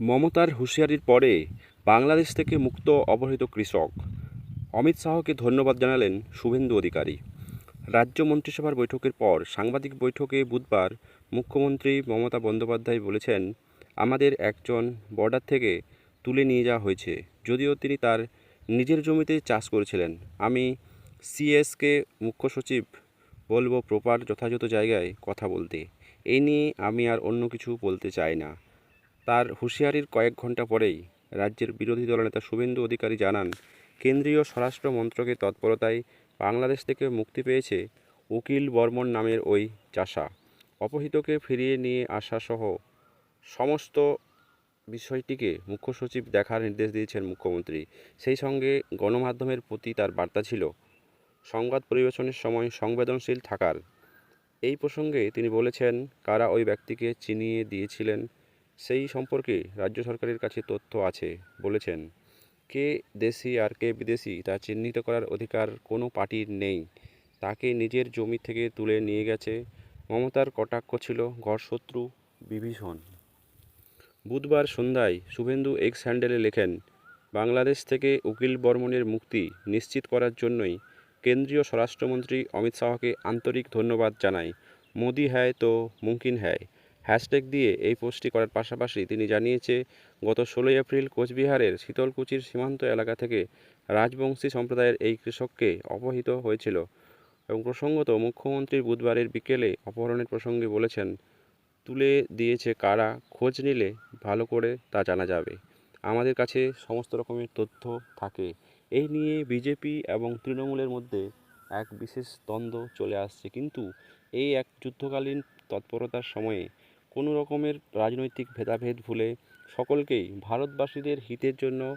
মমতার হুঁশিয়ারির পরে বাংলাদেশ থেকে মুক্ত অপহৃত কৃষক। অমিত শাহকে ধন্যবাদ জানালেন শুভেন্দু অধিকারী। রাজ্য মন্ত্রিসভার বৈঠকের পর সাংবাদিক বৈঠকে বুধবার মুখ্যমন্ত্রী মমতা বন্দ্যোপাধ্যায় বলেছেন, আমাদের একজন বর্ডার থেকে তুলে নিয়ে যাওয়া হয়েছে। যদিও তিনি তার নিজের জমিতে চাষ করেছিলেন, আমি সিএসকে মুখ্য সচিব বলব প্রপার যথাযথ জায়গায় কথা বলতে। এই নিয়ে আমি আর অন্য কিছু বলতে চাই না। তার হুঁশিয়ারির কয়েক ঘণ্টা পরেই রাজ্যের বিরোধী দলনেতা শুভেন্দু অধিকারী জানান, কেন্দ্রীয় স্বরাষ্ট্র মন্ত্রকের তৎপরতায় বাংলাদেশ থেকে মুক্তি পেয়েছে উকিল বর্মন নামের ওই চাষা। অপহৃতকে ফিরিয়ে নিয়ে আসা সহ সমস্ত বিষয়টিকে মুখ্য সচিব দেখার নির্দেশ দিয়েছেন মুখ্যমন্ত্রী। সেই সঙ্গে গণমাধ্যমের প্রতি তার বার্তা ছিল, সংবাদ পরিবেশনের সময় সংবেদনশীল থাকার। এই প্রসঙ্গে তিনি বলেছেন, কারা ওই ব্যক্তিকে চিনিয়ে দিয়েছিলেন সেই সম্পর্কে রাজ্য সরকারের কাছে তথ্য আছে বলেছেন। কে দেশি আর কে বিদেশি তা চিহ্নিত করার অধিকার কোনো পার্টির নেই। তাকে নিজের জমি থেকে তুলে নিয়ে গেছে। মমতার কটাক্ষ ছিল ঘরশত্রু বিভীষণ। বুধবার সন্ধ্যায় শুভেন্দু এক্স হ্যান্ডেলে লেখেন, বাংলাদেশ থেকে উকিল বর্মনের মুক্তি নিশ্চিত করার জন্যই কেন্দ্রীয় স্বরাষ্ট্রমন্ত্রী অমিত শাহকে আন্তরিক ধন্যবাদ জানাই। মোদি হ্যায় তো মুমকিন হ্যায়। হ্যাশট্যাগ দিয়ে এই পোস্টটি করার পাশাপাশি তিনি জানিয়েছে, গত ষোলোই এপ্রিল কোচবিহারের শীতলকুচির সীমান্ত এলাকা থেকে রাজবংশী সম্প্রদায়ের এই কৃষককে অপহৃত হয়েছিল এবং প্রসঙ্গত মুখ্যমন্ত্রী বুধবারের বিকেলে অপহরণের প্রসঙ্গে বলেছেন, তুলে দিয়েছে কারা? খোঁজ নিলে ভালো করে তা জানা যাবে। আমাদের কাছে সমস্ত রকমের তথ্য থাকে এই নিয়ে বিজেপি এবং তৃণমূলের মধ্যে এক বিশেষ দ্বন্দ্ব চলে আসছে। কিন্তু এই এক যুদ্ধকালীন তৎপরতার সময়ে কোনো রকমের রাজনৈতিক ভেদাভেদ ভুলে সকলকেই ভারতবাসীদের হিতের জন্য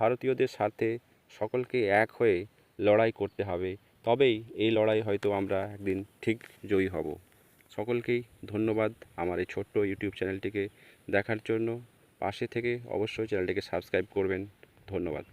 ভারতীয়দের স্বার্থে সকলকে এক হয়ে লড়াই করতে হবে। তবেই এই লড়াই হয়তো আমরা একদিন ঠিক জয়ী হব। সকলকেই ধন্যবাদ আমার এই ছোট্ট ইউটিউব চ্যানেলটিকে দেখার জন্য। পাশে থেকে অবশ্যই চ্যানেলটিকে সাবস্ক্রাইব করবেন। ধন্যবাদ।